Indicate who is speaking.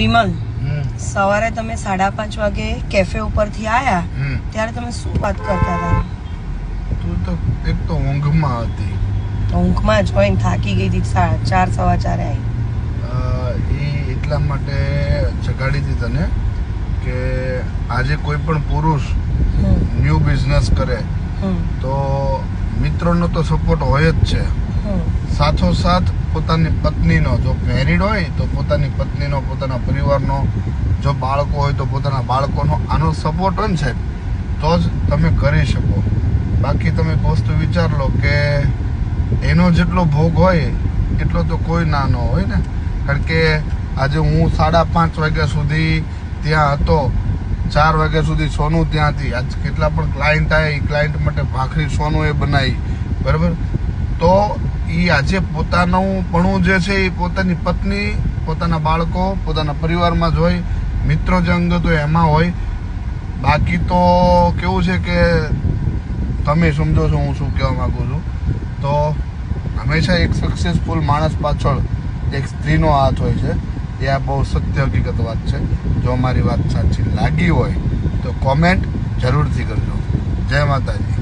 Speaker 1: બિમલ સવારે તમે સાડા પાંચ વાગે કેફે ઉપરથી આયા ત્યારે તમે શું વાત કરતા હતા?
Speaker 2: તું તો એક તો ઊંઘમાં હતી.
Speaker 1: ઊંઘમાં જ હોય થાકી ગઈ હતી સાડા ચાર સવા ચારે આવી
Speaker 2: એ એટલા માટે જગાડી હતી તને કે આજે કોઈ પણ પુરુષ ન્યૂ બિઝનેસ કરે તો મિત્રોનો તો સપોર્ટ હોય જ છે.
Speaker 1: સાથો
Speaker 2: સાથોસાથ પોતાની પત્નીનો જો મેરિડ હોય, તો પોતાની પત્નીનો, પોતાના પરિવારનો જો બાળકો હોય, તો પોતાના બાળકોનો આનો સપોર્ટ હોય સાહેબ તો જ તમે કરી શકો. બાકી તમે વસ્તુ વિચાર લો કે એનો જેટલો ભોગ હોય, એટલો તો કોઈ ના ન હોય ને. કારણ કે આજે હું સાડા પાંચ વાગ્યા સુધી ત્યાં હતો. ચાર વાગ્યા સુધી સોનું ત્યાંથી. આજ કેટલા પણ ક્લાયન્ટ આવે એ ક્લાયન્ટ માટે ભાખરી સોનું એ બનાવી. બરાબર? એ આજે પોતાનું પણું જે છે એ પોતાની પત્ની, પોતાના બાળકો, પોતાના પરિવારમાં જ હોય, મિત્રો જે અંગત હોય એમાં હોય. બાકી તો કેવું છે કે તમે સમજો છો, હું શું કહેવા માગું છું. તો હંમેશા એક સક્સેસફુલ માણસ પાછળ એક સ્ત્રીનો હાથ હોય છે. એ આ બહુ સત્ય હકીકત વાત છે. જો મારી વાત સાચી લાગી હોય તો કોમેન્ટ જરૂરથી કરજો. જય માતાજી.